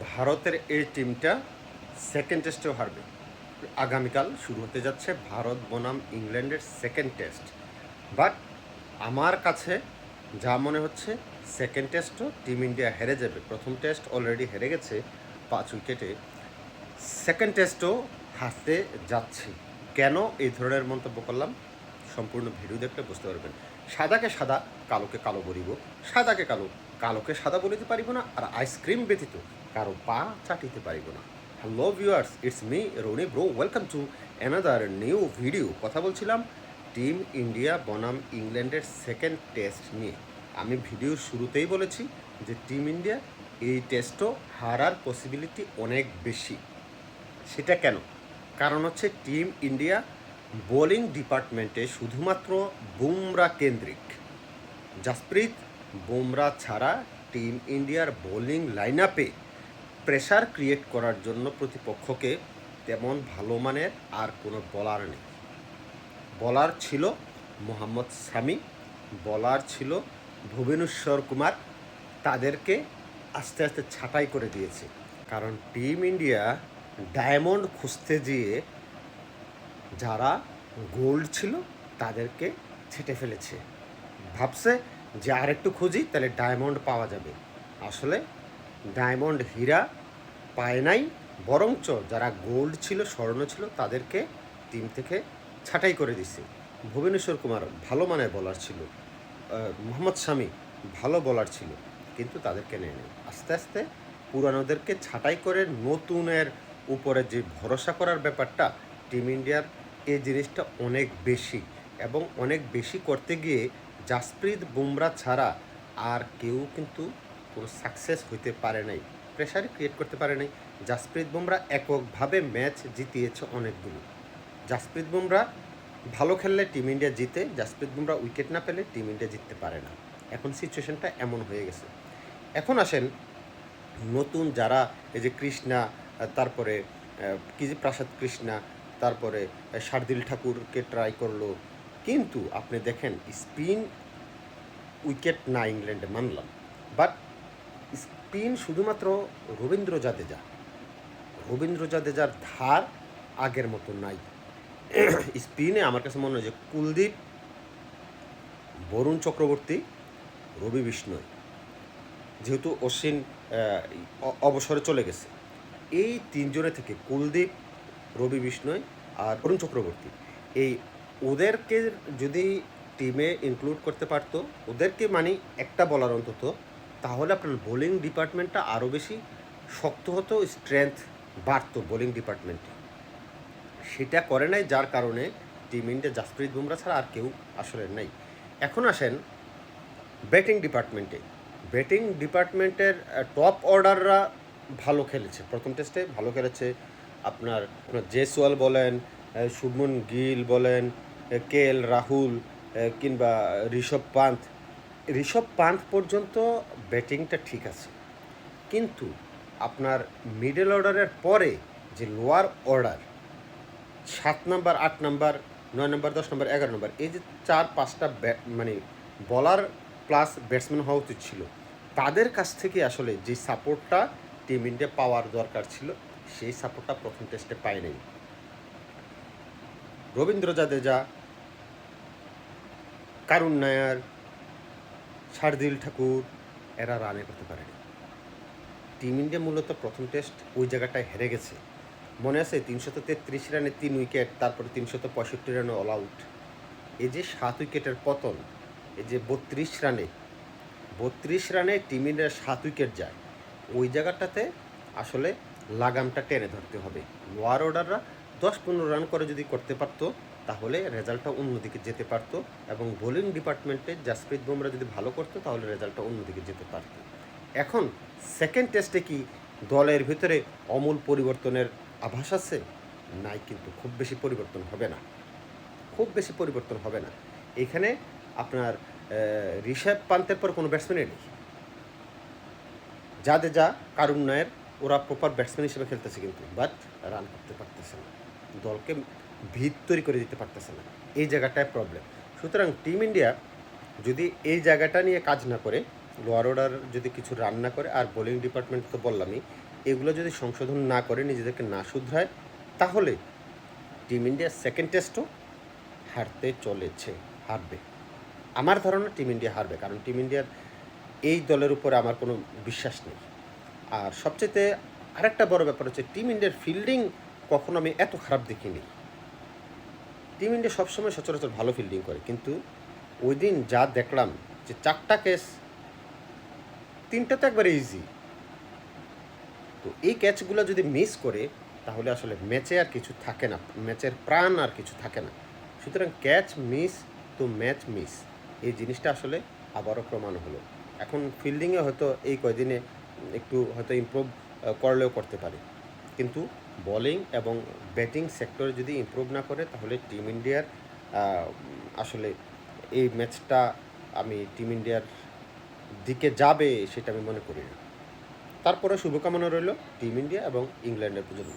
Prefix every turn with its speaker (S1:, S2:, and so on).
S1: ভারতের এই টিমটা সেকেন্ড টেস্টেও হারবে। আগামীকাল শুরু হতে যাচ্ছে ভারত বনাম ইংল্যান্ডের সেকেন্ড টেস্ট বাট আমার কাছে যা মনে হচ্ছে সেকেন্ড টেস্টও টিম ইন্ডিয়া হেরে যাবে। প্রথম টেস্ট অলরেডি হেরে গেছে পাঁচ উইকেটে সেকেন্ড টেস্টও হারতে যাচ্ছে। কেন এই ধরনের মন্তব্য করলাম? সম্পূর্ণ ভিডিও দেখলে বুঝতে পারবেন। সাদাকে সাদা, কালোকে কালো বলিব। সাদাকে কালো, কালোকে সাদা বলিতে পারিব না। আর আইসক্রিম ব্যতীত কারও পা চাটিতে পারিব না। Hello viewers it's me Rony bro welcome to another new video কথা বলছিলাম টিম ইন্ডিয়া বনাম ইংল্যান্ডের সেকেন্ড টেস্ট নিয়ে। আমি ভিডিওর শুরুতেই বলেছি যে টিম ইন্ডিয়া এই টেস্টও হারার পসিবিলিটি অনেক বেশি। সেটা কেন? কারণ হচ্ছে টিম ইন্ডিয়া বোলিং ডিপার্টমেন্টে শুধুমাত্র বুমরা কেন্দ্রিক। জাসপ্রীত, বুমরা ছাড়া টিম ইন্ডিয়ার বোলিং লাইন আপে প্রেশার ক্রিয়েট করার জন্য প্রতিপক্ষকে তেমন ভালো মানের আর কোনো বলার নেই। বলার ছিল মোহাম্মদ সামি বলার ছিল ভুবনেশ্বর কুমার। তাদেরকে আস্তে আস্তে ছাঁটাই করে দিয়েছে। কারণ টিম ইন্ডিয়া ডায়মন্ড খুঁজতে গিয়ে যারা গোল্ড ছিল তাদেরকে ছেটে ফেলেছে। ভাবছে যে আর একটু খুঁজি তাহলে ডায়মন্ড পাওয়া যাবে। আসলে ডায়মন্ড হীরা পায় নাই, বরঞ্চ যারা গোল্ড ছিল, স্বর্ণ ছিল, তাদেরকে টিম থেকে ছাঁটাই করে দিছে। ভুবনেশ্বর কুমার ভালো মানের বলার ছিল। মোহাম্মদ শামি ভালো বলার ছিল, কিন্তু তাদেরকে নেয় নেই। আস্তে আস্তে পুরানোদেরকে ছাঁটাই করে নতুনের উপরে যে ভরসা করার ব্যাপারটা, টিম ইন্ডিয়ার এই জিনিসটা অনেক বেশি এবং অনেক বেশি করতে গিয়ে জাসপ্রীত বুমরা ছাড়া আর কেউ কিন্তু কোনো সাকসেস হইতে পারে নাই প্রেশার ক্রিয়েট করতে পারে নাই। জাসপ্রীত বুমরা এককভাবে ম্যাচ জিতিয়েছে অনেকগুলো। জাসপ্রীত বুমরা ভালো খেললে টিম ইন্ডিয়া জিতে, জাসপ্রীত বুমরা উইকেট না পেলে টিম ইন্ডিয়া জিততে পারে না। এখন সিচুয়েশনটা এমন হয়ে গেছে। এখন আসেন নতুন যারা এই যে কৃষ্ণা, তারপরে কি যে প্রাসাদ কৃষ্ণা, তারপরে শার্দিল ঠাকুরকে ট্রাই করল। কিন্তু আপনি দেখেন, স্পিন উইকেট না ইংল্যান্ডে মানলাম। বাট স্পিন শুধুমাত্র রবীন্দ্র জাদেজা। রবীন্দ্র জাদেজার ধার আগের মতো নাই। স্পিনে আমার কাছে মনে হয় যে কুলদীপ, বরুণ চক্রবর্তী, রবি বিষ্ণয় যেহেতু অশ্বিন অবসরে চলে গেছে। এই তিনজনে থেকে কুলদীপ, রবি বিষ্ণয় আর অরুণ চক্রবর্তী। এই ওদেরকে যদি টিমে ইনক্লুড করতে পারতো, ওদেরকে মানে একটা বলার অন্তত তাহলে আপনার বোলিং ডিপার্টমেন্টটা আরও বেশি শক্ত হতো স্ট্রেংথ বাড়তো বোলিং ডিপার্টমেন্টে সেটা করে নাই যার কারণে টিম ইন্ডিয়া জাসপ্রীত বুমরা ছাড়া আর কেউ আসলে নাই। এখন আসেন ব্যাটিং ডিপার্টমেন্টে ব্যাটিং ডিপার্টমেন্টের টপ অর্ডাররা ভালো খেলেছে। প্রথম টেস্টে ভালো খেলেছে আপনার আপনার জেসওয়াল বলেন শুভমন গিল বলেন কে এল রাহুল কিংবা ঋষভ পান্থ ঋষভ পান্থ পর্যন্ত ব্যাটিংটা ঠিক আছে। কিন্তু আপনার মিডল অর্ডারের পরে যে লোয়ার অর্ডার সাত নাম্বার আট নাম্বার নয় নম্বর দশ নম্বর এগারো নম্বর এই যে চার, পাঁচটা মানে বলার প্লাস ব্যাটসম্যান হওয়া উচিত ছিল। তাদের কাছ থেকে আসলে যে সাপোর্টটা টিম ইন্ডিয়া পাওয়ার দরকার ছিল, সেই সাপোর্টটা প্রথম টেস্টে পায় নাই। রবীন্দ্র জাদেজা কারুণ নায়ার শার্দিল ঠাকুর, এরা রানে করতে পারেনি। টিম ইন্ডিয়া মূলত প্রথম টেস্ট ওই জায়গাটায় হেরে গেছে। মনে আছে তিনশত তেত্রিশ রানে তিন উইকেট, তারপরে তিনশত পঁয়ষট্টি রানে অল আউট এই যে সাত উইকেটের পতন, এই যে বত্রিশ রানে বত্রিশ রানে টিম ইন্ডিয়ার সাত উইকেট যায়। ওই জায়গাটাতে আসলে লাগামটা টেনে ধরতে হবে। লোয়ার অর্ডাররা দশ পনেরো রান করে যদি করতে পারতো, তাহলে রেজাল্টটা অন্যদিকে যেতে পারতো এবং বোলিং ডিপার্টমেন্টে জাসপ্রীত বুমরা যদি ভালো করতো, তাহলে রেজাল্টটা অন্যদিকে যেতে পারতো। এখন সেকেন্ড টেস্টে কি দলের ভিতরে অমূল পরিবর্তনের আভাস আছে? নাই, কিন্তু খুব বেশি পরিবর্তন হবে না। খুব বেশি পরিবর্তন হবে না। এখানে আপনার ঋষভ পান্তের পর কোনো ব্যাটসম্যানই নেই। যা কারুণ নায়ের, ওরা প্রপার ব্যাটসম্যান হিসেবে খেলতেছে কিন্তু বাট রান করতে পারতেছে না। দলকে ভিত তৈরি করে দিতে পারতেছে না। এই জায়গাটায় প্রবলেম সুতরাং টিম ইন্ডিয়া যদি এই জায়গাটা নিয়ে কাজ না করে লোয়ার অর্ডার যদি কিছু রান না করে, আর বোলিং ডিপার্টমেন্ট তো বললামই, এগুলো যদি সংশোধন না করে, নিজেদেরকে না শুধরায়, তাহলে টিম ইন্ডিয়ার সেকেন্ড টেস্টও হারতে চলেছে, হারবে। আমার ধারণা টিম ইন্ডিয়া হারবে, কারণ টিম ইন্ডিয়ার এই দলের উপরে আমার কোনো বিশ্বাস নেই। আর সবচেয়ে আরেকটা বড় ব্যাপার হচ্ছে টিম ইন্ডিয়ার ফিল্ডিং কখনো আমি এত খারাপ দেখিনি। টিম ইন্ডিয়া সবসময় সচরাচর ভালো ফিল্ডিং করে, কিন্তু ওই দিন যা দেখলাম যে চারটা ক্যাচ তিনটা তো একবারে ইজি তো এই ক্যাচগুলো যদি মিস করে, তাহলে আসলে ম্যাচে আর কিছু থাকে না ম্যাচের প্রাণ আর কিছু থাকে না। সুতরাং ক্যাচ মিস তো ম্যাচ মিস এই জিনিসটা আসলে আবারও প্রমাণ হলো। এখন ফিল্ডিংয়ে হয়তো এই কয়দিনে একটু হয়তো ইমপ্রুভ করলেও করতে পারে। কিন্তু বোলিং এবং ব্যাটিং সেক্টরে যদি ইম্প্রুভ না করে, তাহলে টিম ইন্ডিয়ার আসলে এই ম্যাচটা আমি টিম ইন্ডিয়ার দিকে যাবে সেটা আমি মনে করি না। তারপরে শুভকামনা রইল টিম ইন্ডিয়া এবং ইংল্যান্ডের জন্য